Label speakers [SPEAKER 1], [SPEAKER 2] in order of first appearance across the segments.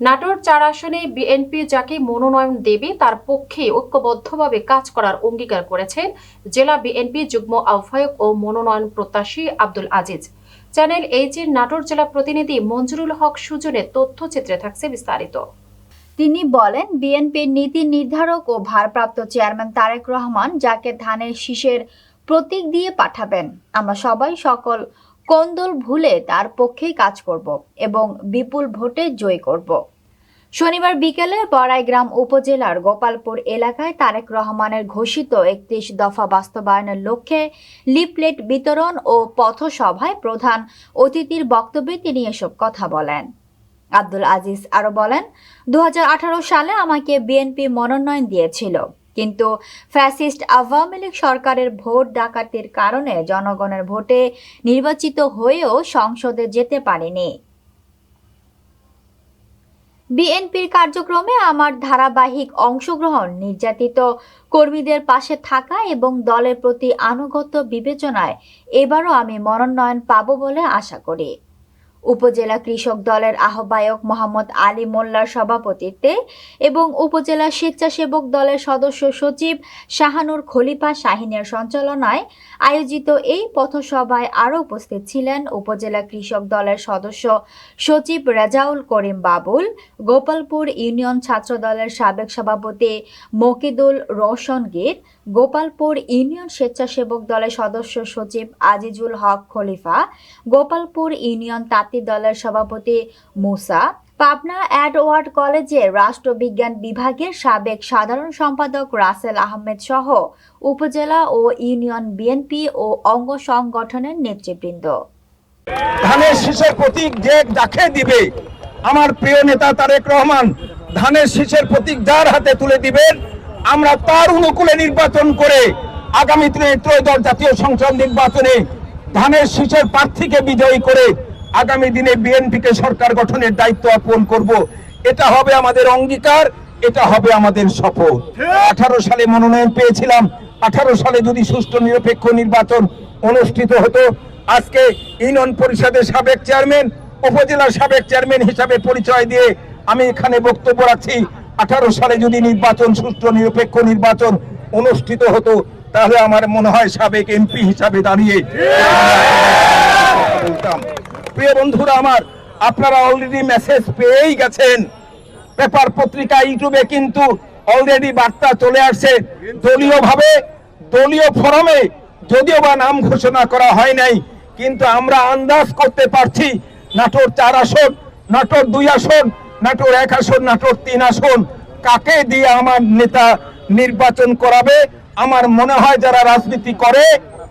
[SPEAKER 1] নাটোর চার আসনে বিএনপি যাকে মনোনয়ন দেবে, তার পক্ষে ঐক্যবদ্ধভাবে কাজ করার অঙ্গীকার করেছেন জেলা বিএনপি যুগ্ম আহ্বায়ক ও মনোনয়ন প্রত্যাশী আব্দুল আজিজ। চ্যানেল এইচের নাটোর জেলা প্রতিনিধি মঞ্জুরুল হক সুজনের তথ্যচিত্রে থাকছে বিস্তারিত।
[SPEAKER 2] তিনি বলেন, বিএনপির নীতি নির্ধারক ও ভারপ্রাপ্ত চেয়ারম্যান তারেক রহমান যাকে ধানের শীষের প্রতীক দিয়ে পাঠাবেন, আমরা সবাই সকল কোন্দল ভুলে তার পক্ষেই কাজ করব এবং বিপুল ভোটে জয় করব। শনিবার বিকেলে বড়াইগ্রাম উপজেলার গোপালপুর এলাকায় তারেক রহমানের ঘোষিত একত্রিশ দফা বাস্তবায়নের লক্ষ্যে লিফলেট বিতরণ ও পথসভায় প্রধান অতিথির বক্তব্যে তিনি এসব কথা বলেন। আব্দুল আজিজ আরও বলেন দু হাজার আঠারো সালে আমাকে বিএনপি মনোনয়ন দিয়েছিল। কিন্তু ফ্যাসিস্ট আওয়ামী লীগ সরকারের ভোট ডাকাতির কারণে জনগণের ভোটে নির্বাচিত হয়েও সংসদে যেতে পারেনি। বিএনপির কার্যক্রমে আমার ধারাবাহিক অংশগ্রহণ, নির্যাতিত কর্মীদের পাশে থাকা এবং দলের প্রতি আনুগত্য বিবেচনায় এবারও আমি মনোনয়ন পাব বলে আশা করি। উপজেলা কৃষক দলের আহ্বায়ক মোহাম্মদ আলী মোল্লার সভাপতিত্বে এবং উপজেলা স্বেচ্ছাসেবক দলের সদস্য সচিব শাহানুর খলিফা শাহিনের সঞ্চালনায় আয়োজিত এই পথসভায় আরও উপস্থিত ছিলেন উপজেলা কৃষক দলের সদস্য সচিব রেজাউল করিম বাবুল, গোপালপুর ইউনিয়ন ছাত্র দলের সাবেক সভাপতি মকিদুল রোশন গীর গোপালপুর ইউনিয়ন স্বেচ্ছাসেবক দলের সদস্য সচিব আজিজুল হক খলিফা, গোপালপুর ইউনিয়ন তাঁতি দলের সভাপতি মুসা পাবনা অ্যাডওয়ার্ড কলেজের রাষ্ট্রবিজ্ঞান বিভাগের সাবেক সাধারণ সম্পাদক রাসেল আহমেদ সহ উপজেলা ও ইউনিয়ন বিএনপি ও অঙ্গ সংগঠনের নেতৃবৃন্দ।
[SPEAKER 3] ধানের শীষের প্রতীক যে যাকে দিবে, আমার প্রিয় নেতা তারেক রহমান, ধানের শীষের প্রতীক যার হাতে তুলে দিবেন, আমরা তার অনুকূলে নির্বাচন করে আগামী ত্রয়োদশ জাতীয় সংসদ নির্বাচনে ধানের শীষের প্রার্থীকে বিজয়ী করে আগামী দিনে বিএনপিকে সরকার গঠনের দায়িত্ব অর্পণ করব। এটা হবে আমাদের অঙ্গীকার, এটা হবে আমাদের শপথ। আঠারো সালে মনোনয়ন পেয়েছিলাম। আঠারো সালে যদি সুষ্ঠু, নিরপেক্ষ নির্বাচন অনুষ্ঠিত হতো, আজকে ইউনিয়ন পরিষদের সাবেক চেয়ারম্যান, উপজেলার সাবেক চেয়ারম্যান হিসাবে পরিচয় দিয়ে আমি এখানে বক্তব্য রাখছি। আঠারো সালে যদি নির্বাচন, সুষ্ঠু, নিরপেক্ষ নির্বাচন অনুষ্ঠিত হতো, তাহলে আমার মনে হয় সাবেক এমপি হিসাবে দাঁড়িয়ে। বলতাম প্রিয় বন্ধুরা আমার, আপনারা অলরেডি মেসেজ পেয়েই গেছেন। পেপার পত্রিকা, ইউটিউবে কিন্তু অলরেডি বার্তা চলে আসছে। দলীয় ভাবে দলীয় ফরমে যদিও বা নাম ঘোষণা করা হয় নাই, কিন্তু আমরা আন্দাজ করতে পারছি, নাটোর চার আসন, নাটোর দুই আসন, নাটোর এক আসন, নাটোর তিন আসন, কাকে দিয়ে আমার নেতা নির্বাচন করাবে? আমার মনে হয় যারা রাজনীতি করে,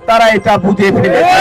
[SPEAKER 3] তারা এটা বুঝে ফেলেছে।